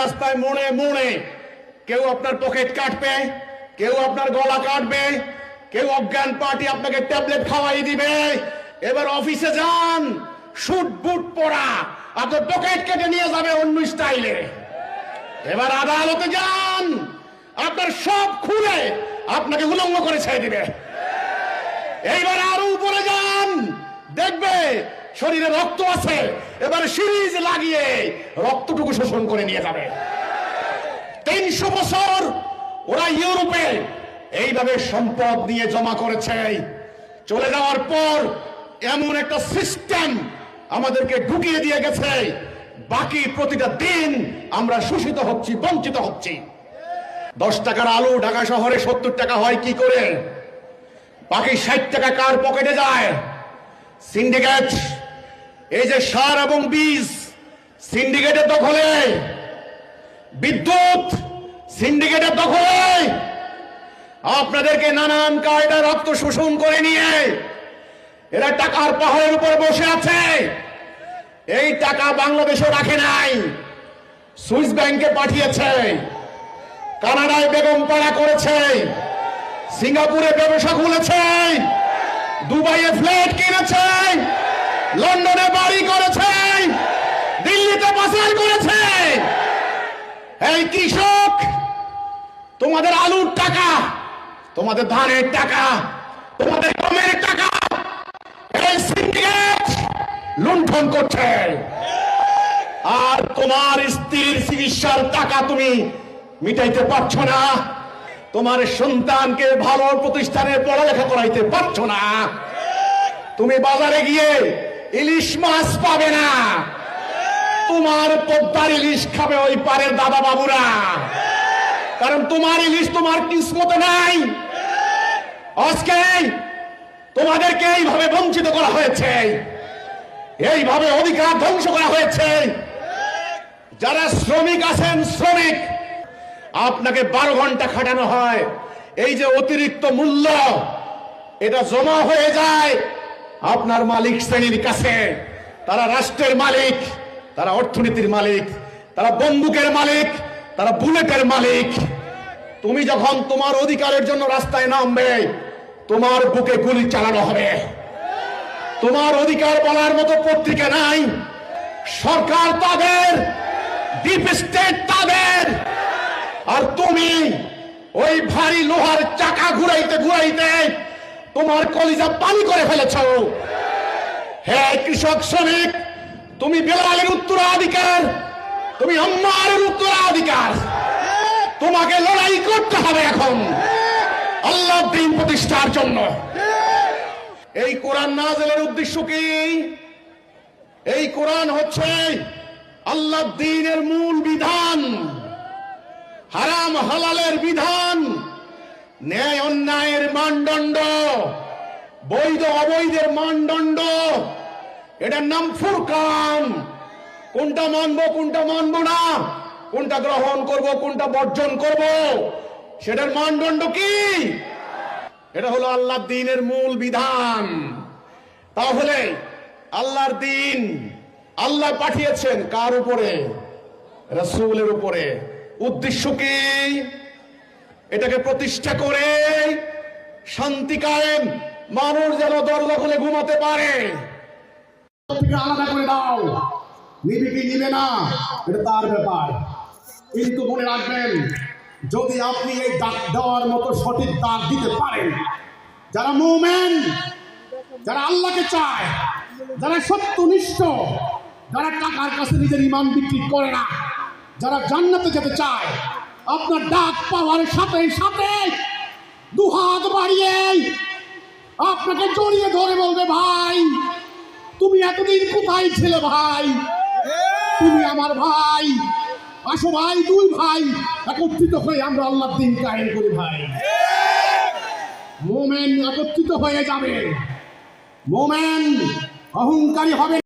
রাস্তায় রাস্তায় মোড়ে মোড়ে। কেউ আপনার পকেট কাটবে, কেউ আপনার গলা কাটবে, কেউ অজ্ঞান পার্টি আপনাকে ট্যাবলেট খাওয়াই দিবে। এবার অফিসে যান শুট বুট পরা আপনার পকেট কেটে নিয়ে যাবে অন্য স্টাইলে এবার আদালতে যান, আপনার সব খুলে আপনাকে উলঙ্গ করে ছেড়ে দিবে। এইবার আরও উপরে যান, দেখবে শরীরে রক্ত আছে, এবার সিরিজ লাগিয়ে রক্তটুকু শোষণ করে নিয়ে যাবে। তিনশো বছর ওরা ইউরোপে এইভাবে সম্পদ নিয়ে জমা করেছে। চলে যাওয়ার পর এমন একটা সিস্টেম আমাদেরকে ঢুকিয়ে দিয়ে গেছে, বাকি প্রতিটা দিন আমরা শোষিত হচ্ছি, বঞ্চিত হচ্ছি। দশ টাকার আলু ঢাকা শহরে সত্তর টাকা হয়, কি করে? বাকি ষাট টাকা কার পকেটে যায়? সিন্ডিকেট এই যে সার এবং বীজ সিন্ডিকেটের দখলে, বিদ্যুৎ সিন্ডিকেটের দখলে, আপনাদেরকে নানান কায়দা রক্ত শোষণ করে নিয়ে এরা টাকার পাহাড়ের উপর বসে আছে। এই টাকা বাংলাদেশে রাখে নাই, সুইস ব্যাংকে পাঠিয়েছে, কানাডায় বেগম পাড়া করেছে, সিঙ্গাপুরে ব্যবসা খুলেছে, দুবাইয়ে ফ্ল্যাট কিনেছে। লন্ডনে বাড়ি করেছে। দিল্লিতে পাচার করেছে। এই কৃষক, তোমাদের আলুর টাকা, তোমাদের ধানের টাকা, তোমাদের গমের টাকা, এই সিন্ডিকেট লুণ্ঠন করছে। আর তোমার স্ত্রীর চিকিৎসার টাকা তুমি মিটাইতে পারছ না। তোমার সন্তানকে ভালো প্রতিষ্ঠানে পড়ালেখা করাইতে পারছ না। তুমি বাজারে গিয়ে ইলিশ মাছ পাবে না। তোমার পদ্মার ইলিশ খাবে ওই পারের দাদা বাবুরা কারণ তোমার ইলিশ তোমার কিসমতে নাই। আজকে তোমাদেরকে এইভাবে বঞ্চিত করা হয়েছে। এইভাবে অধিকার ধ্বংস করা হয়েছে। যারা শ্রমিক আছেন, শ্রমিক, আপনাকে বারো ঘণ্টা খাটানো হয়। এই যে অতিরিক্ত মূল্য, এটা জমা হয়ে যায়। আপনার মালিক শ্রেণির কাছে, তারা রাষ্ট্রের মালিক, তারা অর্থনীতির মালিক, তারা বন্দুকের মালিক, তারা বুলেটের মালিক। তুমি যখন তোমার অধিকারের জন্য রাস্তায় নামবে, তোমার বুকে গুলি চালানো হবে। তোমার অধিকার বলার মতো পত্রিকা নাই। সরকার তাদের, ডিপ স্টেট তাদের। আর তুমি ওই ভারী লোহার চাকা ঘুরাইতে ঘুরাইতে তোমার কলিজা পানি করে ফেলেছ। হে কৃষক শ্রমিক, তুমি বেলালের উত্তরাধিকার, তুমি আম্মারের উত্তরাধিকার। তোমাকে লড়াই করতে হবে এখন। আল্লাহ দিন প্রতিষ্ঠার জন্য। এই কোরআন নাজেলের উদ্দেশ্য কি? এই কোরআন হচ্ছে আল্লাহ দিনের মূল বিধান। হারাম হালালের বিধান। ন্যায় অন্যায়ের মানদণ্ড, বৈধ অবৈধের মানদণ্ড, এটার নাম ফুরকান। কোনটা মানবো কোনটা মানবো না, কোনটা গ্রহণ করব, কোনটা বর্জন করব, সেটার মানদণ্ড কি? এটা হলো আল্লাহর দিনের মূল বিধান। তাহলে আল্লাহর দিন আল্লাহ পাঠিয়েছেন কার উপরে? রসুলের উপরে। উদ্দেশ্য কি? এটাকে প্রতিষ্ঠা করে শান্তি কায়েম। মানুষ যেন দরজা খুলে ঘুমাতে পারে। আলাদা করে দাও। নিবে কি নিবে না। এটা তার ব্যাপার। কিন্তু মনে রাখবেন, যদি আপনি এই ডাক দেওয়ার মতো সঠিক ডাক দিতে পারেন, যারা মুমেন, যারা আল্লাহকে চায়, যারা সত্যনিষ্ঠ যারা টাকার কাছে নিজের ইমান বিক্রি করে না, যারা জান্নাতে যেতে চায় আপনার ডাক পাওয়ার সাথে সাথে দুহাত বাড়িয়ে আপনাকে জড়িয়ে ধরে বলবে, ভাই, তুমি এতদিন কোথায় ছিলে ভাই? তুমি আমার ভাই। আসো ভাই, দুই ভাই একত্রিত হয়ে আমরা আল্লাহ দিন কায়েম করি ভাই। মোমেন একত্রিত হয়ে যাবে। মোমেন অহংকারী হবে